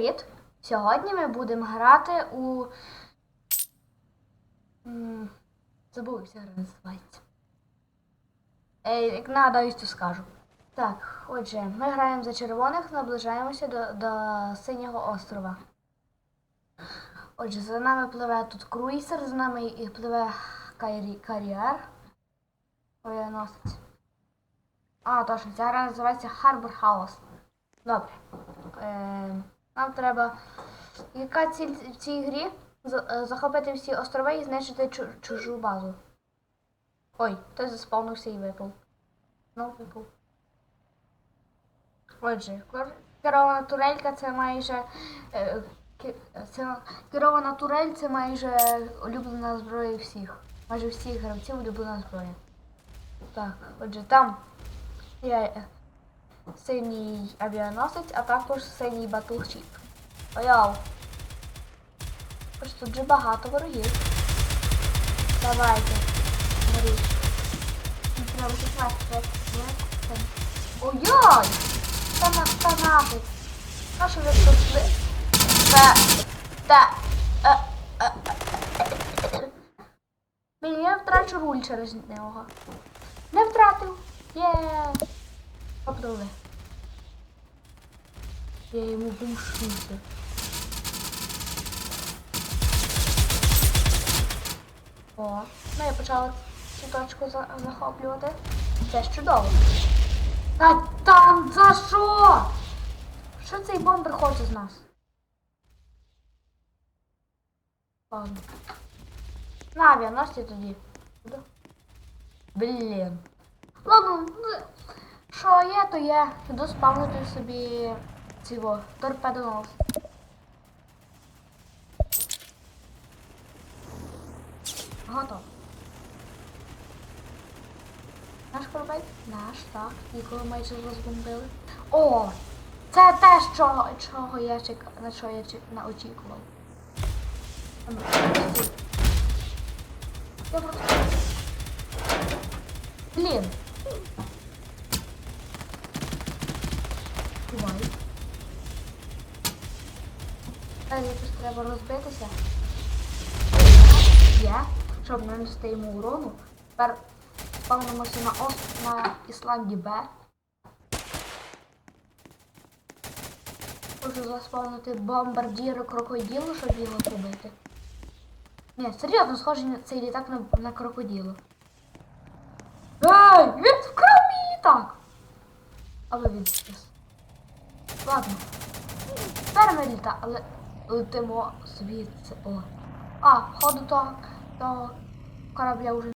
привіт! Сьогодні ми будемо грати у. Забув, як гра називається. Е, як нагадаюсь, то скажу. Так, отже, ми граємо за червоних, наближаємося до, до синього острова. Отже, за нами пливе тут круїсер, за нами і пливе кар'єр. Авіаносець. А, точно, ця гра називається Harbor House. Добре. Е, нам треба. Яка ціль в цій грі? Е, захопити всі острови і знищити чужу базу. Ой, хтось заспавнився і випав. Ну, випав. Отже, керована турелька це майже. е, Це, керована турель це майже улюблена зброя всіх. Майже всіх гравців улюблена зброя. Так, отже, там є е, синій авіаносець, а також синій батлшіп. Ойоу. Ось тут же багато ворогів. Давайте. 16 Ой-ой! Це на фанати. На що ви тут? Та, та, е, е, е. Блін, я втрачу руль через нього. Не втратив. Є. Попливли. Я йому бушуся. О, ну я почала цю точку за- захоплювати. Це ж чудово. Та там за що? Що цей бомбер хоче з нас? Ладно. На авіаносці тоді. Блін. Ладно, ну, що є, то є. Іду спавнити собі цього торпедонос. Готово. Наш корабель? Наш, так. Ніколи майже розбомбили. О! Це те, що, чого я чек... на що я чек... на очікував. А ну, стій. Я просто... Блін. Бувай. Далі якось треба розбитися. Є, щоб нанести йому урону. Тепер спавнимося на ос... на Ісланді Б. Можу заспавнити бомбардіри крокодилу, щоб його побити. Ні, серйозно, схожий на цей літак на, на крокодилу. Ей, він вкрав мій літак! Але він щас. Ладно. Тепер ми літа, але летимо звідси. О. А, ходу того, того корабля вже